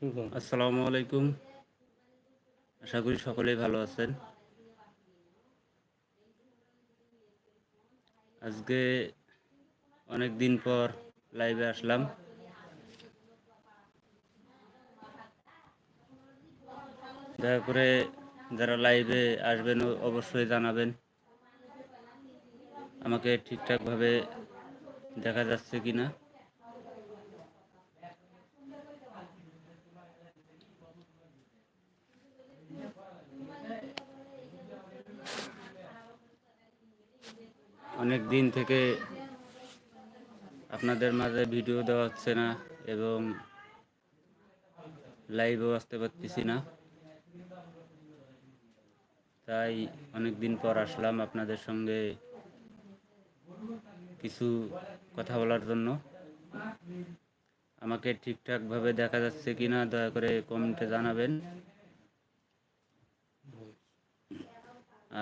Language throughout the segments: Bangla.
আসসালামু আলাইকুম। আশা করি সকলেই ভালো আছেন। আজকে অনেক দিন পর লাইভে আসলাম। দয়া করে যারা লাইভে আসবেন, অবশ্যই জানাবেন। আমাকে ঠিকঠাকভাবে দেখা যাচ্ছে কি না অনেক দিন থেকে আপনাদের মাঝে ভিডিও দেওয়া হচ্ছে না এবং লাইভেও আসতে পারতেছি না। তাই অনেক দিন পর আসলাম আপনাদের সঙ্গে কিছু কথা বলার জন্য। আমাকে ঠিকঠাকভাবে দেখা যাচ্ছে কি না, দয়া করে কমেন্টে জানাবেন।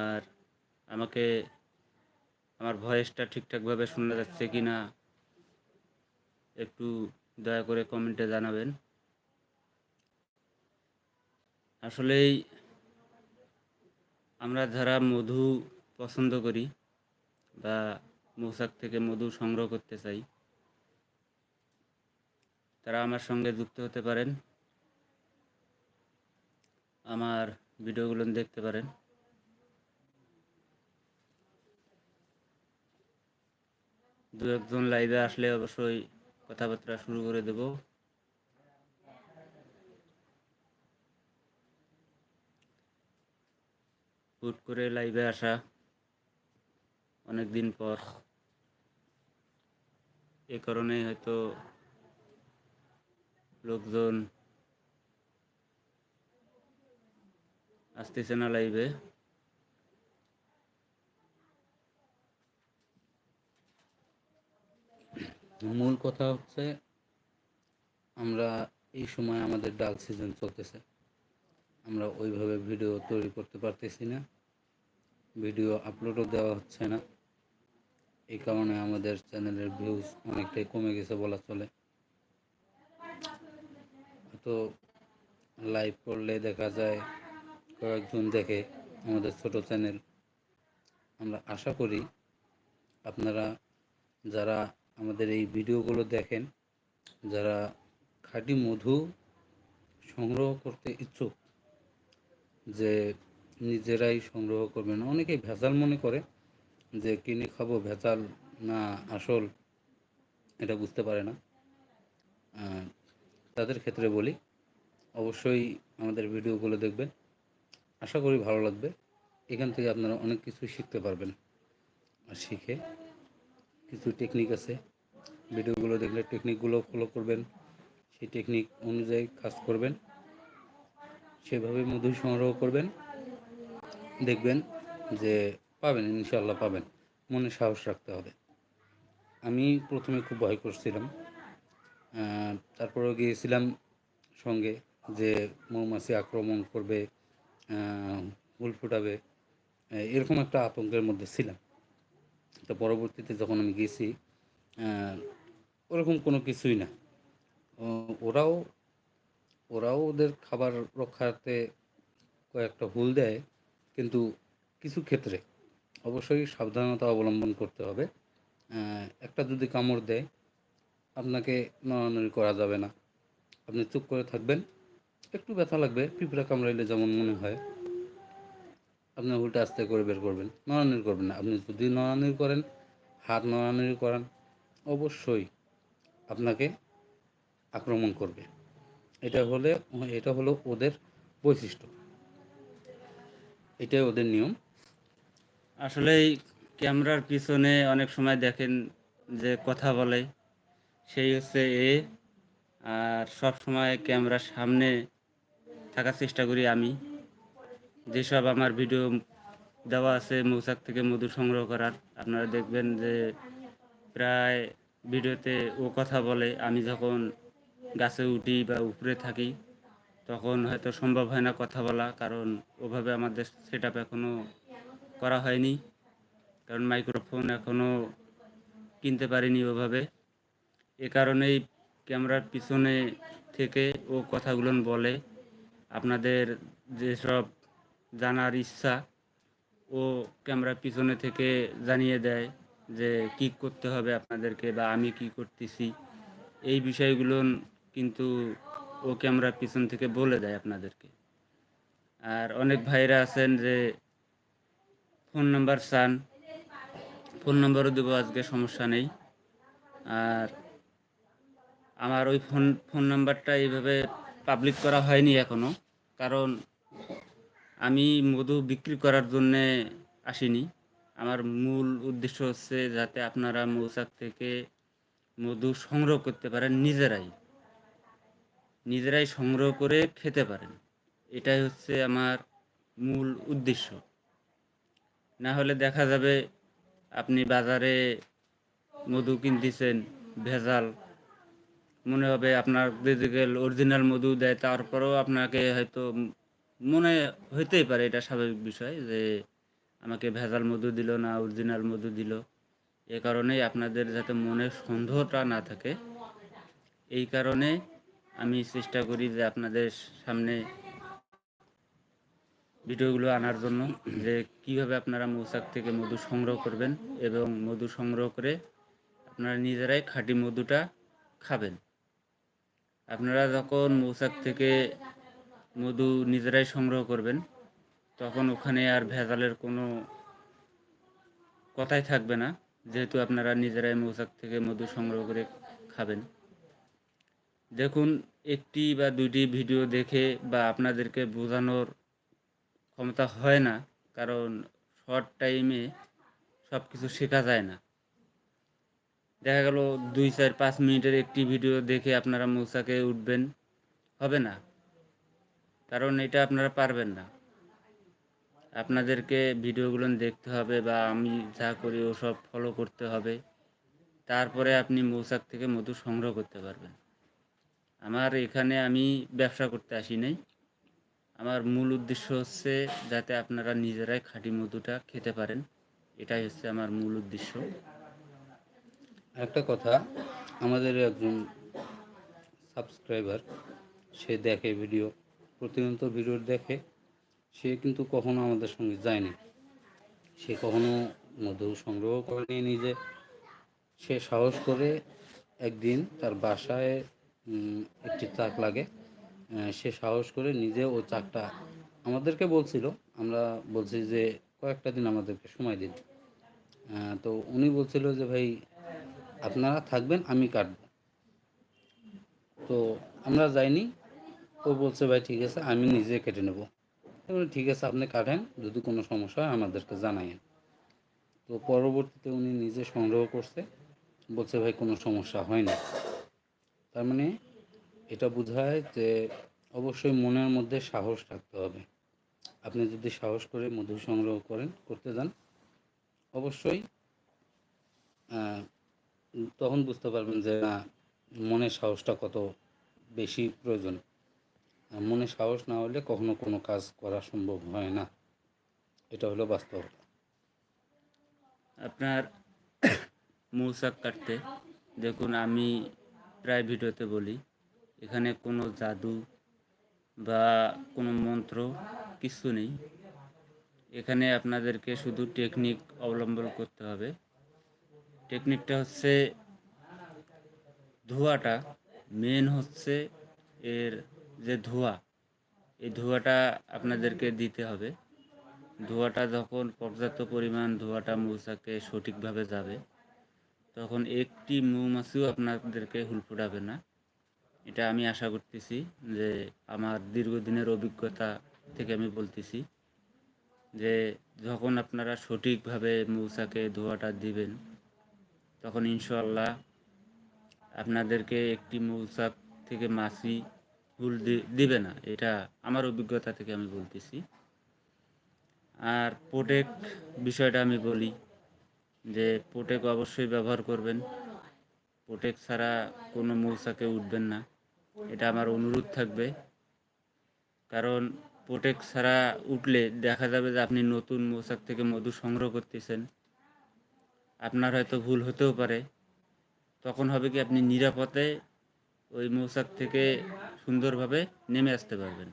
আর আমাকে আমার ভয়েসটা ঠিকঠাকভাবে শোনা যাচ্ছে কি না একটু দয়া করে কমেন্টে জানাবেন। আসলেই আমরা যারা মধু পছন্দ করি বা মৌচাক থেকে মধু সংগ্রহ করতে চাই, তারা আমার সঙ্গে যুক্ত হতে পারেন। আমার ভিডিওগুলো দেখতে পারেন। দু একজন লাইভে আসলে অবশ্যই কথাবার্তা শুরু করে দেব। হুট করে লাইভে আসা অনেক দিন পর। এ কারণে হয়তো লোকজন আসতেছে না লাইভে। মূল কথা হচ্ছে আমরা এই সময় আমাদের ডাল সিজন চলতেছে। আমরা ওইভাবে ভিডিও তৈরি করতে পারতেছি না। ভিডিও আপলোডও দেওয়া হচ্ছে না। এই কারণে আমাদের চ্যানেলের ভিউজ অনেকটাই কমে গেছে বলা চলে। তো লাইভ করলে দেখা যায় কয়েকজন দেখে আমাদের ছোট চ্যানেল। আমরা আশা করি আপনারা যারা আমাদের এই ভিডিওগুলো দেখেন, যারা খাঁটি মধু সংগ্রহ করতে ইচ্ছুক, যে নিজেরাই সংগ্রহ করবেন। অনেকেই ভেজাল মনে করে যে কিনে খাব, ভেজাল না, আসল, এটা বুঝতে পারে না। তাদের ক্ষেত্রে বলি, অবশ্যই আমাদের ভিডিওগুলো দেখবেন। আশা করি ভালো লাগবে। এখান থেকে আপনারা অনেক কিছু শিখতে পারবেন আর শিখে কিছু টেকনিক আছে। ভিডিওগুলো দেখলে টেকনিকগুলো ফলো করবেন। সেই টেকনিক অনুযায়ী কাজ করবেন। সেভাবে মধু সংগ্রহ করবেন। দেখবেন যে পাবেন ইনশাল্লাহ পাবেন। মনে সাহস রাখতে হবে। আমি প্রথমে খুব ভয় করছিলাম। আহ, তারপরেও গিয়েছিলাম সঙ্গে যে মৌমাছি আক্রমণ করবে আহ, ফুল ফুটাবে। এরকম একটা আতঙ্কের মধ্যে ছিলাম। তো পরবর্তীতে যখন আমি গেছি ওরকম কোনো কিছুই না। ওরাও ওরাও ওদের খাবার রক্ষাতে কয়েকটা ভুল দেয়, কিন্তু কিছু ক্ষেত্রে অবশ্যই সাবধানতা অবলম্বন করতে হবে। একটা যদি কামড় দেয়, আপনাকে নড়ানড়ি করা যাবে না। আপনি চুপ করে থাকবেন, একটু ব্যথা লাগবে, পিঁপড়া কামড়াইলে যেমন মনে হয়। আপনি উল্টে আস্তে করে বের করবেন, নড়ানড়ি করবেন না। আপনি যদি নড়ানড়ি করেন, হাত নড়ানড়ি করান, অবশ্যই আপনাকে আক্রমণ করবে। এটা হলে, এটা হলো ওদের বৈশিষ্ট্য। এটাই ওদের নিয়ম। আসলে ক্যামেরার পিছনে অনেক সময় দেখেন যে কথা বলে, সেই হচ্ছে এ, আর সব সময় ক্যামেরার সামনে থাকার চেষ্টা করি আমি। যেসব আমার ভিডিও দেওয়া আছে মৌচাক থেকে মধু সংগ্রহ করার, আপনারা দেখবেন যে প্রায় ভিডিওতে ও কথা বলে। আমি যখন গাছে উঠি বা উপরে থাকি, তখন হয়তো সম্ভব হয় না কথা বলা, কারণ ওভাবে আমাদের সেট আপ এখনও করা হয়নি। কারণ মাইক্রোফোন এখনও কিনতে পারিনি ওভাবে। এ কারণেই ক্যামেরার পিছনে থেকে ও কথাগুলো বলে। আপনাদের যেসব জানার ইচ্ছা ও ক্যামেরার পিছনে থেকে জানিয়ে দেয় যে কি করতে হবে আপনাদেরকে বা আমি কি করতেছি। এই বিষয়গুলো কিন্তু ও ক্যামেরার পিছন থেকে বলে দেয় আপনাদেরকে। আর অনেক ভাইরা আছেন যে ফোন নাম্বার চান, ফোন নাম্বারও দেবো, আজকে সমস্যা নেই। আর আমার ওই ফোন ফোন নাম্বারটা এইভাবে পাবলিক করা হয়নি এখনও কারণ আমি মধু বিক্রি করার জন্যে আসিনি। আমার মূল উদ্দেশ্য হচ্ছে যাতে আপনারা মৌচাক থেকে মধু সংগ্রহ করতে পারেন নিজেরাই। নিজেরাই সংগ্রহ করে খেতে পারেন। এটাই হচ্ছে আমার মূল উদ্দেশ্য। না হলে দেখা যাবে আপনি বাজারে মধু কিনতেছেন, ভেজাল। মনে হবে আপনার দিকে অরিজিনাল মধু দেয়, তারপরেও আপনাকে হয়তো মনে হইতেই পারে এটা স্বাভাবিক বিষয় যে আমাকে ভেজাল মধু দিল না, অরিজিনাল মধু দিল। এ কারণেই আপনাদের যাতে মনে সন্দেহটা না থাকে। এই কারণে আমি চেষ্টা করি যে আপনাদের সামনে ভিডিওগুলো আনার জন্য যে কীভাবে আপনারা মৌচাক থেকে মধু সংগ্রহ করবেন এবং মধু সংগ্রহ করে আপনারা নিজেরাই খাঁটি মধুটা খাবেন। আপনারা যখন মৌচাক থেকে মধু নিজেরাই সংগ্রহ করবেন, তখন ওখানে আর ভেজালের কোনো কথাই থাকবে না, যেহেতু আপনারা নিজেরাই মৌচাক থেকে মধু সংগ্রহ করে খাবেন। দেখুন, একটি বা দুইটি ভিডিও দেখে বা আপনাদেরকে বোঝানোর ক্ষমতা হয় না, কারণ শর্ট টাইমে সব কিছু শেখা যায় না। দেখা গেল দুই চার পাঁচ মিনিটের একটি ভিডিও দেখে আপনারা মৌচাকে উঠবেন, হবে না। কারণ এটা আপনারা পারবেন না। আপনাদেরকে ভিডিওগুলো দেখতে হবে বা আমি যা করি ওসব ফলো করতে হবে। তারপরে আপনি মৌচাক থেকে মধু সংগ্রহ করতে পারবেন। আমার এখানে আমি ব্যবসা করতে আসি নাই। আমার মূল উদ্দেশ্য হচ্ছে যাতে আপনারা নিজেরাই খাঁটি মধুটা খেতে পারেন। এটাই হচ্ছে আমার মূল উদ্দেশ্য। একটা কথা, আমাদের একজন সাবস্ক্রাইবার সে দেখে ভিডিও প্রতিনিয়ত ভিডিও দেখে, সে কিন্তু কখনো আমাদের সঙ্গে যায়নি। সে কখনো মধু সংগ্রহ করেনি নিজে। সে সাহস করে একদিন তার বাসায় একটি চাক লাগে। সে সাহস করে নিজে ও চাকটা আমাদেরকে বলছিল। আমরা বলছি যে, কয়েকটা দিন আমাদেরকে সময় দিন। তো উনি বলছিল যে, ভাই, আপনারা থাকবেন, আমি কাটবো। তো আমরা যাইনি। ও বলছে, ভাই, ঠিক আছে, আমি নিজে কেটে নেব। ঠিক আছে, আপনি কাটেন, যদি কোনো সমস্যা হয় আমাদেরকে জানাইন তো পরবর্তীতে উনি নিজে সংগ্রহ করছে, বলছে, ভাই, কোনো সমস্যা হয় না। তার মানে এটা বোঝায় যে অবশ্যই মনের মধ্যে সাহস থাকতে হবে। আপনি যদি সাহস করে মধু সংগ্রহ করেন, করতে যান, অবশ্যই তখন বুঝতে পারবেন যে, না, মনের সাহসটা কত বেশি প্রয়োজন। মনে সাহস না হলে কখনো কোনো কাজ করা সম্ভব হয় না। এটা হলো বাস্তবতা। আপনার মৌচাক কাটতে। দেখুন, আমি প্রায় ভিডিওতে বলি, এখানে কোনো জাদু বা কোনো মন্ত্র কিছু নেই। এখানে আপনাদেরকে শুধু টেকনিক অবলম্বন করতে হবে। টেকনিকটা হচ্ছে ধোঁয়াটা মেন হচ্ছে এর যে ধোঁয়া, এই ধোঁয়াটা আপনাদেরকে দিতে হবে। ধোঁয়াটা যখন পর্যাপ্ত পরিমাণ ধোঁয়াটা মৌচাকে সঠিকভাবে যাবে, তখন একটি মৌমাছিও আপনাদেরকে হুল ফুটাবে না। এটা আমি আশা করতেছি যে আমার দীর্ঘদিনের অভিজ্ঞতা থেকে আমি বলতেছি যে যখন আপনারা সঠিকভাবে মৌচাকে ধোঁয়াটা দিবেন, তখন ইনশাল্লাহ আপনাদেরকে একটি মৌচাক থেকে মাছি দি- দিবে না। এটা আমার অভিজ্ঞতা থেকে আমি বলতেছি। আর পোটেক বিষয়টা আমি বলি যে পোটেক অবশ্যই ব্যবহার করবেন। পোটেক ছাড়া কোনো মৌচাকে উঠবেন না। এটা আমার অনুরোধ থাকবে। কারণ পোটেক ছাড়া উঠলে দেখা যাবে যে আপনি নতুন মৌচাক থেকে মধু সংগ্রহ করতেছেন। আপনার হয়তো ভুল হতেও পারে। তখন হবে কি আপনি নিরাপদে ওই মৌচাক থেকে সুন্দরভাবে নেমে আসতে পারবেন।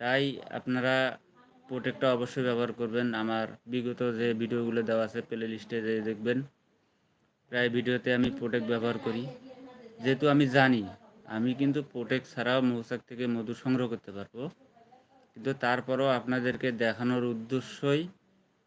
তাই আপনারা প্রোটেক্টটা অবশ্যই ব্যবহার করবেন। আমার বিগত যে ভিডিওগুলো দেওয়া আছে প্লে লিস্টে যে দেখবেন, প্রায় ভিডিওতে আমি প্রোটেক্ট ব্যবহার করি। যেহেতু আমি জানি, আমি কিন্তু প্রোটেক্ট ছাড়াও মৌচাক থেকে মধু সংগ্রহ করতে পারব। কিন্তু তারপরও আপনাদেরকে দেখানোর উদ্দেশ্যই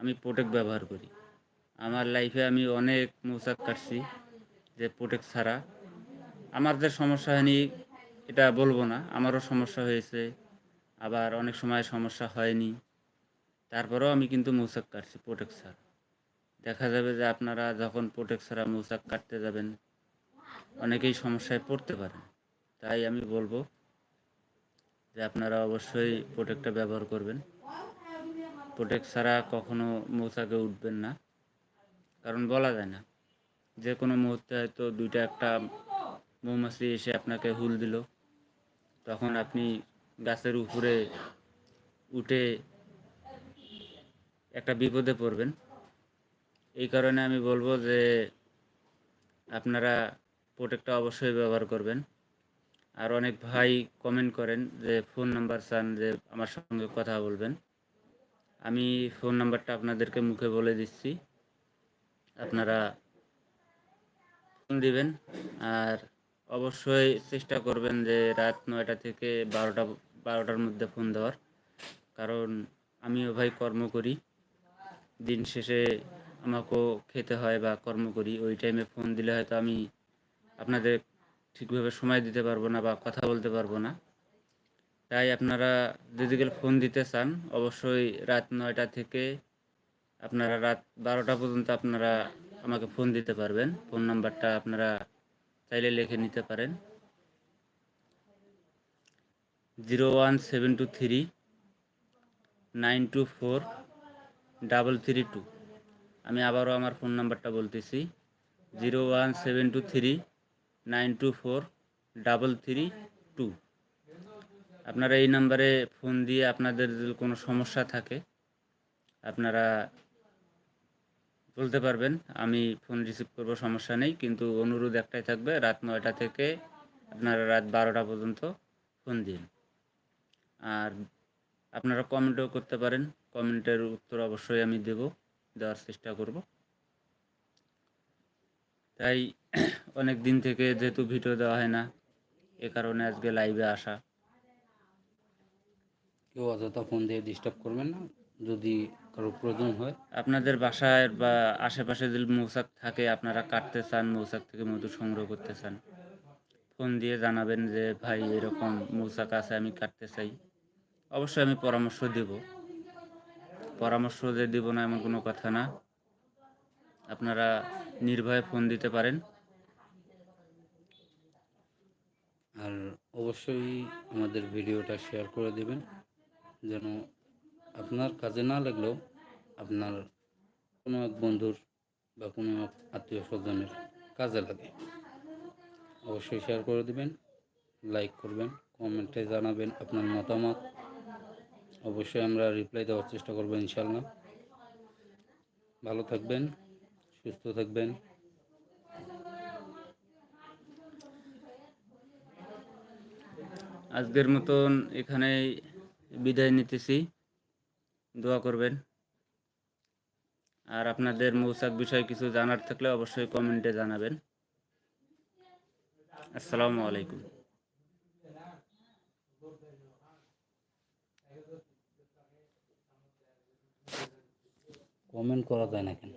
আমি প্রোটেক্ট ব্যবহার করি। আমার লাইফে আমি অনেক মৌচাক কাটছি যে প্রোটেক্ট ছাড়া। আমার যে সমস্যা হয়নি এটা বলব না, আমারও সমস্যা হয়েছে, আবার অনেক সময় সমস্যা হয়নি। তারপরেও আমি কিন্তু মৌচাক কাটছি প্রোটেক্ট ছাড়া। দেখা যাবে যে আপনারা যখন প্রোটেক্ট ছাড়া মৌচাক কাটতে যাবেন, অনেকেই সমস্যায় পড়তে পারেন। তাই আমি বলব যে আপনারা অবশ্যই প্রোটেক্টটা ব্যবহার করবেন। প্রোটেক্ট ছাড়া কখনো মৌচাকে উঠবেন না, কারণ বলা যায় না। যে কোনো মুহূর্তে হয়তো দুইটা একটা মৌমাছি এসে আপনাকে হুল দিল তখন আপনি গাছের উপরে উঠে একটা বিপদে পড়বেন। এই কারণে আমি বলব যে আপনারা প্রোটেক্টটা অবশ্যই ব্যবহার করবেন। আর অনেক ভাই কমেন্ট করেন যে ফোন নাম্বার চান যে আমার সঙ্গে কথা বলবেন। আমি ফোন নাম্বারটা আপনাদেরকে মুখে বলে দিচ্ছি। আপনারা ফোন দিবেন। আর অবশ্যই চেষ্টা করবেন যে রাত নয়টা থেকে বারোটা, বারোটার মধ্যে ফোন দেওয়ার। কারণ আমিও ভাই কর্ম করি। দিন শেষে আমাকেও খেতে হয় বা কর্ম করি। ওই টাইমে ফোন দিলে হয়তো আমি আপনাদের ঠিকভাবে সময় দিতে পারব না বা কথা বলতে পারব না। তাই আপনারা যদি ফোন দিতে চান, অবশ্যই রাত নয়টা থেকে আপনারা রাত বারোটা পর্যন্ত আপনারা আমাকে ফোন দিতে পারবেন। ফোন নাম্বারটা আপনারা চাইলে লিখে নিতে পারেন। Zero one seven two three, nine two four, double three two. আমি আবারও আমার ফোন নাম্বারটা বলতেছি। Zero one seven two three, nine two four, double three two. আপনারা এই নাম্বারে ফোন দিয়ে আপনাদের কোনো সমস্যা থাকে, আপনারা বলতে পারবেন। আমি ফোন রিসিভ করব, সমস্যা নেই, কিন্তু অনুরোধ একটাই থাকবে, রাত নয়টা থেকে আপনারা রাত বারোটা পর্যন্ত ফোন দিন। আর আপনারা কমেন্টও করতে পারেন কমেন্টের উত্তর অবশ্যই আমি দেব, দেওয়ার চেষ্টা করব। তাই অনেক দিন থেকে যেহেতু ভিডিও দেওয়া হয় না, এ কারণে আজকে লাইভে আসা। কেউ অযথা ফোন দিয়ে ডিস্টার্ব করবেন না। যদি কারও প্রয়োজন হয়। আপনাদের বাসায় বা আশেপাশে যদি মৌচাক থাকে আপনারা কাটতে চান মৌচাক থেকে মধু সংগ্রহ করতে চান ফোন দিয়ে জানাবেন যে ভাই এরকম মৌচাক আছে আমি কাটতে চাই। অবশ্যই আমি পরামর্শ দেব। পরামর্শ যে দেব না এমন কোনো কথা না। আপনারা নির্ভয়ে ফোন দিতে পারেন। আর অবশ্যই আমাদের ভিডিওটা শেয়ার করে দেবেন যেন আপনার কাজে না লাগলেও আপনার কোনো এক বন্ধুর বা কোনো এক আত্মীয় স্বজনের কাজে লাগে। অবশ্যই শেয়ার করে দেবেন লাইক করবেন কমেন্টে জানাবেন আপনার মতামত। অবশ্যই আমরা রিপ্লাই দেওয়ার চেষ্টা করব ইনশাল্লাহ ভালো থাকবেন, সুস্থ থাকবেন। আজকের মতন এখানেই বিদায় নিতেছি। দোয়া করবেন। আর আপনাদের মৌসাক বিষয়ে কিছু জানার থাকলে অবশ্যই কমেন্টে জানাবেন। আসসালামু আলাইকুম। কমেন্ট করা যায় না কেন?